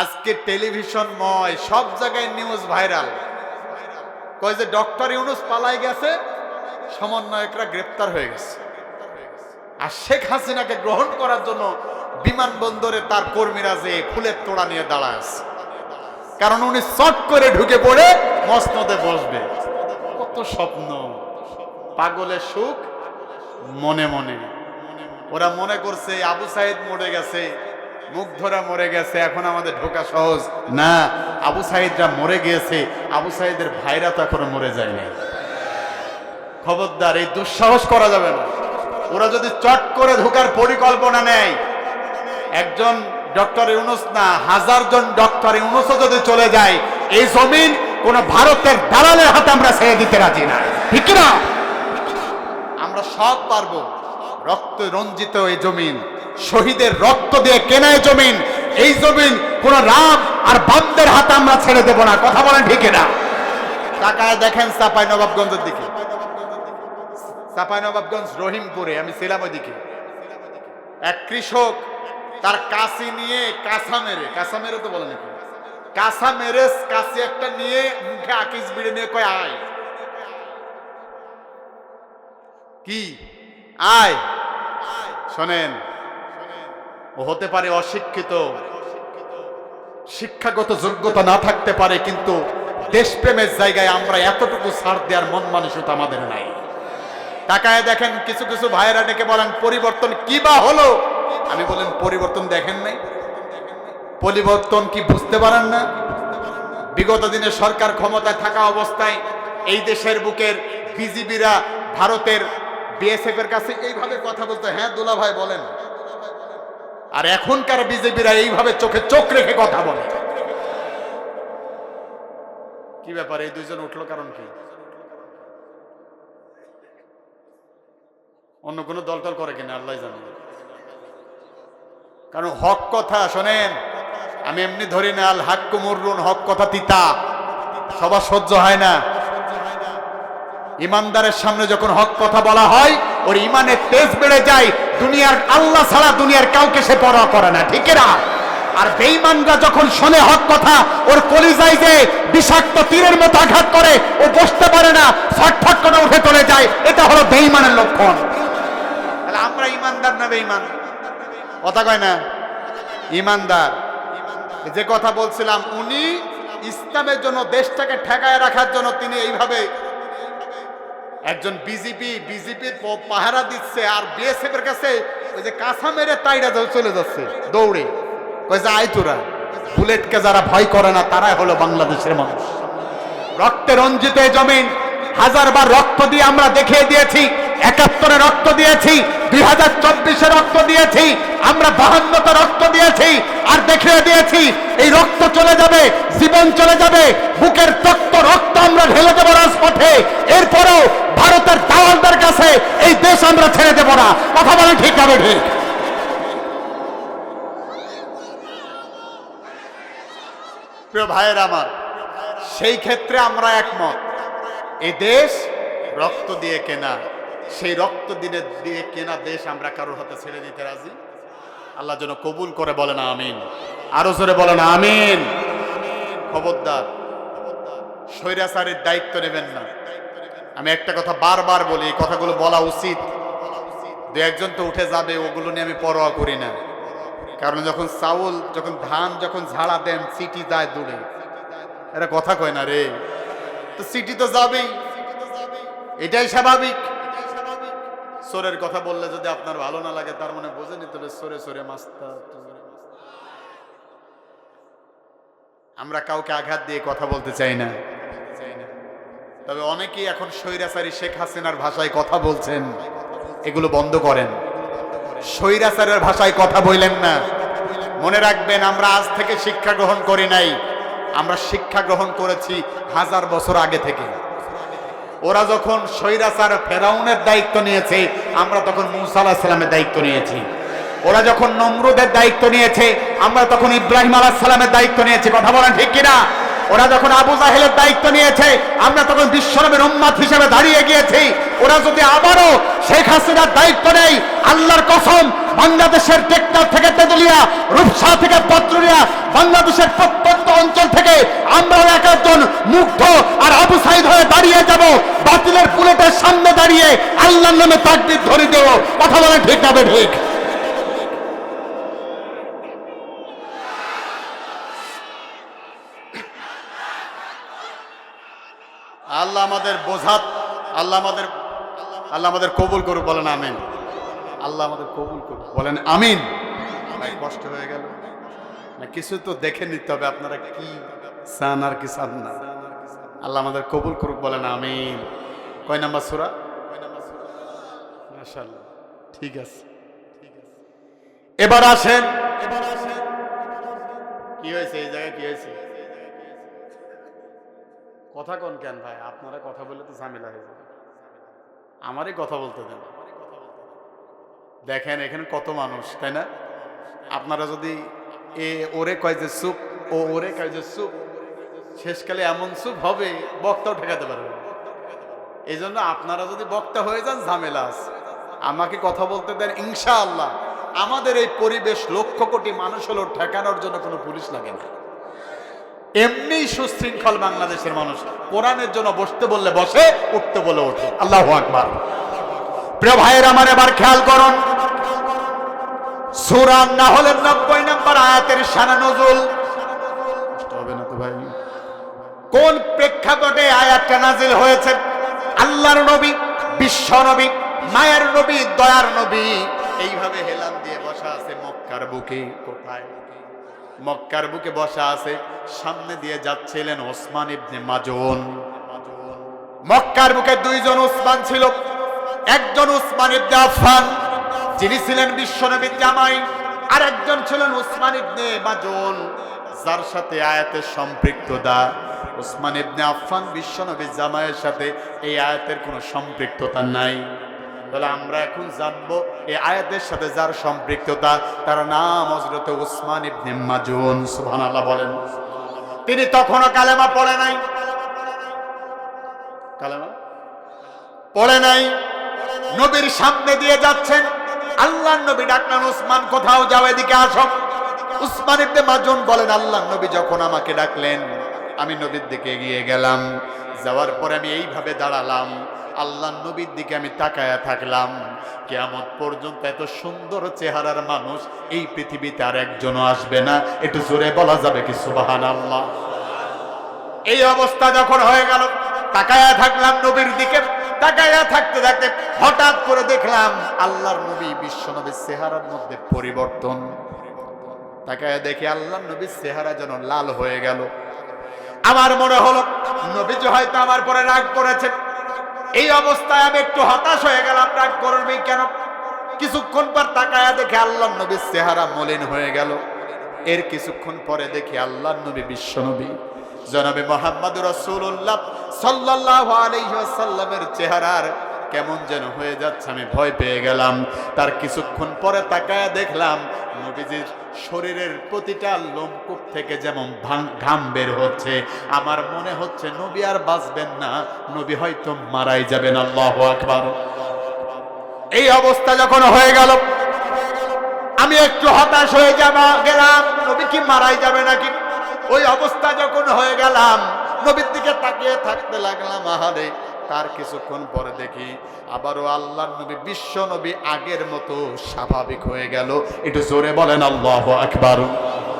আজকে টেলিভিশন ময় সব জায়গায় নিউজ ভাইরাল কয় যে ডক্টর ইউনুস পালাই গেছে, সমন্বয়করা গ্রেপ্তার হয়ে গেছে। আর শেখ হাসিনাকে গ্রহণ করার জন্য বিমানবন্দরে তার কর্মীরা যে ফুলের তোড়া নিয়ে দাঁড়ায় আছে। কারণ উনি চট করে ঢুকে পড়ে মসনদে বসবে। কত স্বপ্ন। পাগলের সুখ মনে মনে। ওরা মনে করছে, আবু সাইদ মরে গেছে মুগ্ধরা মরে গেছে, এখন আমাদের ঢোকা সহজ। না, আবু সাইদরা মরে গিয়েছে, আবু সাইদের ভাইরা তো এখনও মরে যায় নাই। খবরদার, এই দুঃসাহস করা যাবে না। ওরা যদি চট করে ঢোকার পরিকল্পনা নেয়, একজন ডক্টর ইউনুস না, হাজার জন ডক্টর ইউনুসও যদি চলে যায়, এই জমিন কোন ভারতের দালালের হাতে আমরা ছেড়ে দিতে রাজি না। ঠিক না আমরা সব পারব, রক্ত রঞ্জিত এই জমিন। শহীদের রক্ত দিয়ে কেনায় জমিন, এই জমিন কোন রাম আর বামদের হাতে আমরা ছেড়ে দেব না। কথা বলেন ঠিক না তাকায় দেখেন চাপাই নবাবগঞ্জের দিকে। চাপাই নবাবগঞ্জ রহিমপুরে, আমি ছিলাম ওইদিকে। এক কৃষক তার কাশি নিয়ে কাঁচা মেরে কাঁচা মেরে তো বলে নাকি কাঁচা মেরে কাশি একটা নিয়ে মুখে আকিস বিড়ে নিয়ে কয়, আয়। কি? আয়। শোনেন ও হতে পারে অশিক্ষিত। শিক্ষাগত যোগ্যতা না থাকতে পারে, কিন্তু দেশপ্রেমের জায়গায় আমরা এতটুকু ছাড় দেওয়ার মন মানসিকতা আমাদের নাই। তাকায় দেখেন কিছু কিছু ভাইয়েরা ডেকে বলেন, পরিবর্তন কি বা হলো? আমি বলেন, পরিবর্তন দেখেন নাই। পরিবর্তন কি বুঝতে পারেন না? বিগত দিনে সরকার ক্ষমতায় থাকা অবস্থায় এই দেশের বুকের বিজিবিরা ভারতের বিএসএফ এর কাছে এইভাবে কথা বলতে। হ্যাঁ দুলা ভাই বলেন। আর এখনকার বিজেপিরা এইভাবে চোখে চোখ রেখে কথা বলে। কি ব্যাপার, এই দুইজন উঠল কারণ কি? অন্য কোনো দলটল করে কিনা আল্লাহ জানে। কারণ হক কথা, শোনেন, আমি এমনি ধরি না, আল হাক কুমুরুন হক কথা তিতা। সবার সহ্য হয় না। ইমানদারের সামনে যখন হক কথা বলা হয় ওর ইমানের তেজ বেড়ে যায়, দুনিয়ার আল্লাহ ছাড়া দুনিয়ার কাউকে সে পরোয়া করে না, ঠিক না আর বেঈমানরা যখন শোনে হক কথা, ওর কলিজায় যে বিষাক্ত তীরের মতো আঘাত করে, ও বসতে পারে না, ছটফট করে উঠে চলে যায়, এটা হলো বেঈমানের লক্ষণ। তাহলে আমরা ইমানদার না বেঈমান? কথা কয় না? ইমানদার যে কথা বলছিলাম, উনি ইসলামের জন্য দেশটাকে ঠেকায় রাখার জন্য তিনি এইভাবে একজন বিজেপি বিজেপির পাহারা দিচ্ছে আর বিএসএফ এর কাছে ওই যে কাঁচা মেরে তাইরা চলে যাচ্ছে দৌড়ে। কই যে, আয় তোরা। বুলেটকে যারা ভয় করে না, তারাই হলো বাংলাদেশের মানুষ। রক্তে রঞ্জিত জমিন হাজারবার রক্ত দিয়ে আমরা দেখিয়ে দিয়েছি, একাত্তরে রক্ত দিয়েছি, দুই হাজার চব্বিশে রক্ত দিয়েছি, আমরা বাহান্নতে রক্ত দিয়েছি, আর দেখিয়ে দিয়েছি, এই রক্ত চলে যাবে, জীবন চলে যাবে, বুকের তক্ত রক্ত আমরা ঢেলে দেবো রাজপথে। এরপরেও ভারতের দালালদের কাছে এই দেশ আমরা ছেড়ে দেবো না। কথা বলে ঠিক হবে ঠিক প্রিয় ভাইয়ের আমার, সেই ক্ষেত্রে আমরা একমত। এই দেশ রক্ত দিয়ে কেনা, সেই রক্ত দিনে দিয়ে কেনা দেশ আমরা কারোর হাতে ছেড়ে দিতে রাজি? আল্লাহ যেন কবুল করে বলেন আমিন। আরও জোরে বলেন আমিন। খবরদার, স্বৈরাচারের দায়িত্ব নেবেন না। আমি একটা কথা বারবার বলি কথাগুলো বলা উচিত। দু একজন তো উঠে যাবে, ওগুলো নিয়ে আমি পরোয়া করি না। কারণ যখন চাউল, যখন ধান, যখন ঝাড়া দেন, সিটি যায় দূরে। এটা কথা কয় না রে। তো সিটি তো যাবেই। এটাই স্বাভাবিক। সোরের কথা বললে যদি আপনার ভালো না লাগে, তার মানে বোঝে নিতে হবে সোরে সোরে মাস্তা আমরা কাউকে আঘাত দিয়ে কথা বলতে চাই না। তবে অনেকেই এখন স্বৈরাচারী শেখ হাসিনার ভাষায় কথা বলছেন। এগুলো বন্ধ করেন। স্বৈরাচারের ভাষায় কথা বললেন না। মনে রাখবেন, আমরা আজ থেকে শিক্ষা গ্রহণ করি নাই। আমরা শিক্ষা গ্রহণ করেছি হাজার বছর আগে থেকে। ওরা যখন স্বৈরাচার ফেরাউনের দায়িত্ব নিয়েছে, আমরা তখন মুসা আলাহ সালামের দায়িত্ব নিয়েছি। ওরা যখন নমরুদের দায়িত্ব নিয়েছে, আমরা তখন ইব্রাহিম আলাহ সালামের দায়িত্ব নিয়েছি। কথা বলেন ঠিক কিনা? ওরা যখন আবু জাহেলের দায়িত্ব নিয়েছে, আমরা তখন বিশ্বনবীর উম্মাদ হিসেবে দাঁড়িয়ে গিয়েছি। ওরা যদি আবারও শেখ হাসিনার দায়িত্ব নেই আল্লাহর কসম, বাংলাদেশের টেকনাফ থেকে তেতুলিয়া, রূপসা থেকে পত্রলিয়া, বাংলাদেশের প্রত্যন্ত অঞ্চল থেকে আমরা এক একজন মুগ্ধ আর আবু সাইদ হয়ে দাঁড়িয়ে যাব। বাতিলের বুলেটের সামনে দাঁড়িয়ে আল্লাহর নামে তাকবির ধরে দেব। কথা বলে ঠিক না ঠিক আল্লাহ আমাদের বোঝাত আল্লাহ আমাদের আল্লাহ আমাদের কবুল করুক বলেন আমিন। আল্লাহ আমাদের কবুল করুক। বলেন আমিন। ভাই কষ্ট হয়ে গেল। না কিছু তো দেখে নিতে হবে আপনারা কি চান আর কি চান না। আল্লাহ আমাদের কবুল করুক বলেন আমিন। কয় নাম্বার সুরা? ঠিক আছে ঠিক আছে। এবার আসেন এবার আসেন। কি হয়েছে এই জায়গায় কি হয়েছে? কথা কোন কেন ভাই? আপনারা কথা বললে তো ঝামেলা হয়ে যাবে। আমারই কথা বলতে দেন। দেখেন, এখানে কত মানুষ, তাই না? আপনারা যদি এ ওরে কয় যে সুপ, ও ওরে কয় যে সুপ, শেষকালে এমন সুপ হবে, বক্তাও ঠেকাতে পারবে এই জন্য আপনারা যদি বক্তা হয়ে যান, ঝামেলা আমাকে কথা বলতে দেন, ইনশাআল্লাহ। আমাদের এই পরিবেশ লক্ষ কোটি মানুষ হলো ঠেকানোর জন্য কোনো পুলিশ লাগে না। এমনি সুশৃঙ্খল বাংলাদেশের মানুষ। কোরআনের জন্য বসতে বললে বসে, উঠতে বলে ওঠে। আল্লাহ আকবার। প্রিয় ভাইয়ের, আমার এবার খেয়াল করুন। সুরান না হলে নব্বই নম্বর আয়াতের সানা নজুল। হবে কোন প্রেক্ষাপটে আয়াতটা নাজিল হয়েছে? আল্লাহর নবী, বিশ্ব নবী, মায়ের নবী, দয়ার নবী। এইভাবে হেলান দিয়ে বসা আছে মক্কার বুকে। কোথায়? মক্কার বুকে বসা আছে, সামনে দিয়ে যাচ্ছিলেন ওসমান ইবনে মাজুন মক্কার বুকে দুইজন ওসমান ছিল। একজন ওসমান ইবনে আফফান, যিনি ছিলেন বিশ্বনবীর জামাই আর একজন ছিলেন ওসমান ইবনে মাজুন যার সাথে আয়াতের সম্পৃক্ততা, ওসমান ইবনে আফফান বিশ্বনবীর জামাইয়ের সাথে এই আয়াতের কোনো সম্পৃক্ততা নাই। তাহলে আমরা এখন জানব এই আয়াতের সাথে যার সম্পৃক্ততা, তার নাম হজরত উসমান ইবনে মাজুন, সুবহানাল্লাহ বলেন। তিনি তখনও কালেমা পড়ে নাই। কালেমা? পড়ে নাই। নবীর সামনে দিয়ে যাচ্ছেন। আল্লাহ নবী ডাকলেন, উসমান, কোথাও যাও, এদিকে আসো। উসমান ইবনে মাজুন বলেন আল্লাহ নবী যখন আমাকে ডাকলেন, আমি নবীর দিকে এগিয়ে গেলাম। যাওয়ার পরে আমি এইভাবে দাঁড়ালাম। আল্লাহ নবীর দিকে আমি তাকায়া থাকলাম। কেয়ামত পর্যন্ত এত সুন্দর চেহারার মানুষ এই পৃথিবীতে আর একজনও আসবে না। একটু জোরে বলা যাবে কি সুবাহান আল্লাহ এই অবস্থা যখন হয়ে গেল, তাকায়া থাকলাম নবীর দিকে। তাকায়া থাকতে থাকতে হঠাৎ করে দেখলাম আল্লাহর নবী বিশ্ব নবীর চেহারার মধ্যে পরিবর্তন। তাকায়া দেখি আল্লাহ নবীর চেহারা যেন লাল হয়ে গেল। আমার মনে হলো নবীজি হয়তো আমার পরে রাগ করেছে এই অবস্থায় আমি একটু হতাশ হয়ে গেলাম, রাগ করবি কেন? কিছুক্ষণ পর তাকায়া দেখে আল্লাহ নবীর চেহারা মলিন হয়ে গেল। এর কিছুক্ষণ পরে দেখি আল্লাহ নবী বিশ্ব নবী। জনাবে মোহাম্মদ রসুল্লাহ সাল্লাহ আলহ্লামের চেহারার কেমন যেন হয়ে যাচ্ছে, আমি ভয় পেয়ে গেলাম। তার কিছুক্ষণ পরে তাকায় দেখলাম, নবীজির শরীরের প্রতিটা লোমকূপ থেকে যেমন ঘাম বের হচ্ছে। আমার মনে হচ্ছে নবী আর বাঁচবেন না, নবী হয়তো মারাই যাবেন, আল্লাহ আকবার। এই অবস্থা যখন হয়ে গেল, আমি একটু হতাশ হয়ে যাব গেলাম, নবী কি মারাই যাবে নাকি? ওই অবস্থা যখন হয়ে গেলাম, নবীর দিকে তাকিয়ে থাকতে লাগলাম, আহারে। তার কিছুক্ষণ পরে দেখি আবারও আল্লাহর নবী, বিশ্ব নবী আগের মতো স্বাভাবিক হয়ে গেল। একটু জোরে বলেন, আল্লাহ আকবার।